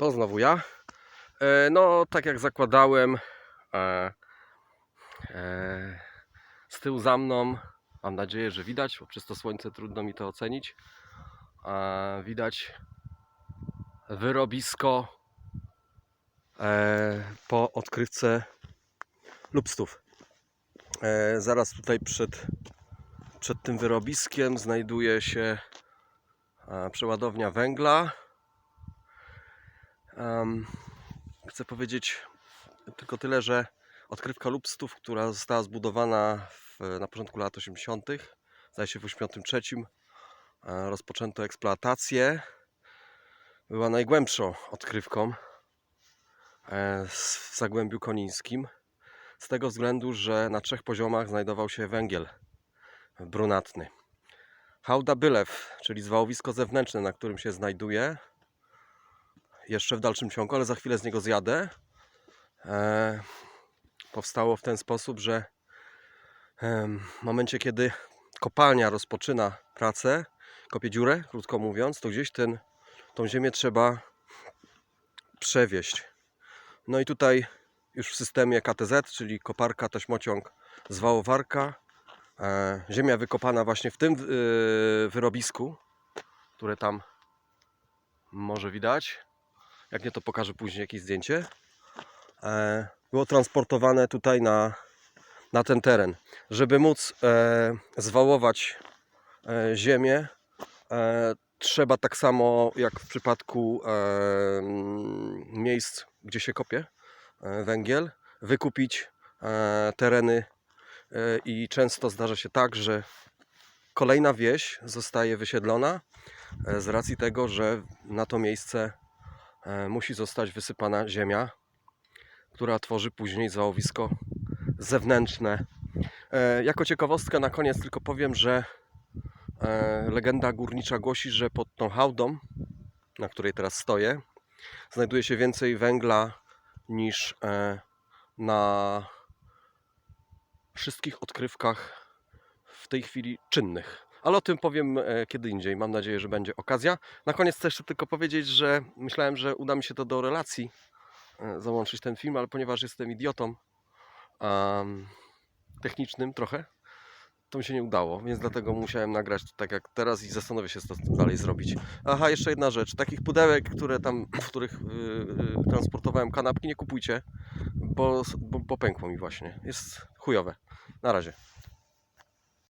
To znowu ja. E, No, tak jak zakładałem, e, e, z tyłu za mną, mam nadzieję, że widać, bo przez to słońce trudno mi to ocenić. Widać wyrobisko po odkrywce lubstów. Zaraz tutaj przed, przed tym wyrobiskiem znajduje się przeładownia węgla. Em, chcę powiedzieć tylko tyle, że odkrywka lubstów, która została zbudowana w, na początku lat 80., zdaje się w 83, e, rozpoczęto eksploatację. Była najgłębszą odkrywką e, w Zagłębiu Konińskim. Z tego względu, że na trzech poziomach znajdował się węgiel brunatny. Hałda Bylew, czyli zwałowisko zewnętrzne, na którym się znajduje, jeszcze w dalszym ciągu, ale za chwilę z niego zjadę. E, powstało w ten sposób, że w momencie, kiedy kopalnia rozpoczyna pracę, kopie dziurę, krótko mówiąc, to gdzieś ten, tą ziemię trzeba przewieźć. No i tutaj już w systemie KTZ, czyli koparka, taśmociąg, zwałowarka, e, ziemia wykopana właśnie w tym y, wyrobisku, które tam może widać. Jak nie, to pokażę później jakieś zdjęcie. E, było transportowane tutaj na, na ten teren. Żeby móc e, zwałować e, ziemię, trzeba tak samo jak w przypadku mm, miejsc, gdzie się kopie węgiel, wykupić tereny i często zdarza się tak, że kolejna wieś zostaje wysiedlona z racji tego, że na to miejsce musi zostać wysypana ziemia, która tworzy później załowisko zewnętrzne. E, Jako ciekawostkę na koniec tylko powiem, że e, legenda górnicza głosi, że pod tą hałdą, na której teraz stoję, znajduje się więcej węgla niż e, na wszystkich odkrywkach w tej chwili czynnych. Ale o tym powiem e, kiedy indziej. Mam nadzieję, że będzie okazja. Na koniec chcę jeszcze tylko powiedzieć, że myślałem, że uda mi się to do relacji e, załączyć ten film, ale ponieważ jestem idiotą em, technicznym trochę, to mi się nie udało, więc dlatego musiałem nagrać tak jak teraz i zastanowię się, co z tym dalej zrobić. Aha, jeszcze jedna rzecz. Takich pudełek, które tam, w których y, y, transportowałem kanapki, nie kupujcie, bo, bo, bo pękło mi właśnie. Jest chujowe. Na razie.